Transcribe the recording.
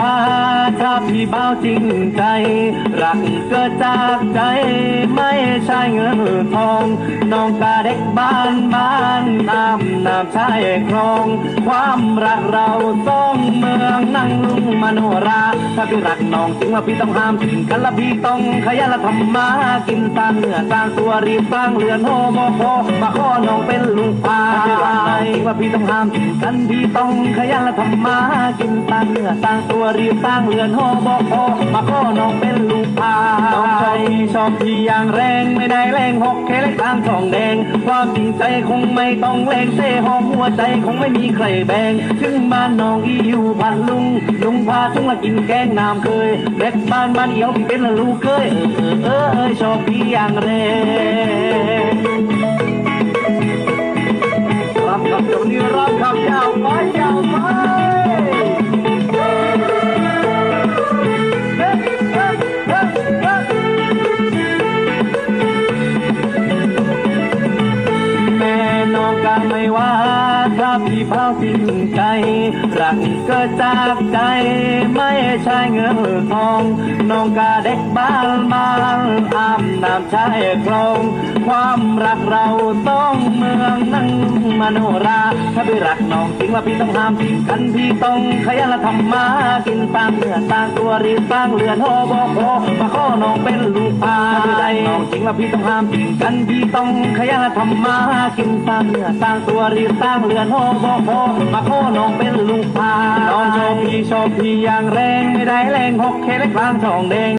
ว่าถ้าพี่เบ้าจริงใจ รักเกิดจากใจไม่ใช่เงินทอง น้องกาเด็กบ้านบ้านน้ำน้ำชายคลอง ความรักเราต้องเมืองนั่งลุงมโนรา ถ้าพี่รักน้องจริงว่าพี่ต้องห้ามทิ้งกันละพี่ต้องขยันละทำมากินสร้างเนื้อสร้างตัวรีบสร้างเรือนโฮโมโคมาขอน้องเป็นลูกพาาพี่ต้องห้ามทิ้งกันพี่ต้องขยันละทำมากินสร้งเนื้อสร้งตัวรีบสร้งเรือนโฮโมโคมาข้อน้องเป็นลูกพายน้องชอบพี่ชอบพี่อย่างแรงไม่ได้แรงหกเคเล็กตามทองแดง ความจริงใจคงไม่ต้องแรงเซ่หอมหัวใจคงไม่มีใครแบ่งถึงบ้านน้องอีอยู่พันลุงลุงพาถึงละกินแกงน้ำเคยเด็กบ้านบ้านเอียวพี่เป็นละลูกเคยเออเออชอบพี่อย่างแรง จงนี้รับคำยาวไปยาวไปแม่น้องก็ไม่ว่าถ้าพี่เผาจริงใจรักเกิดจากใจ ไม่ใช่เงินทอง น้องก็เด็กบ้านบ้านอ้ามน้ำชายคลองความรักเราต้องเมืองนั่งมโนรา ถ้าพี่รักน้องจริงว่าพี่ต้องห้ามทิ้งกันพี่ต้องขยันละทำมากินสร้างเนื้อสร้างตัวรีบสร้างเรือนโฮโบโคมาขอน้องเป็นลูกพายน้องจริงว่าพี่ต้องห้ามทิ้งกันพี่ต้องขยันละทำมากินสร้างเนื้อสร้างตัวรีบสร้างเรือนโฮโบโคมาขอน้องเป็นลูกพายน้องโชคพี่โชคพี่อย่างแรงไม่ได้แรงหกเคเล็กลางทองแดง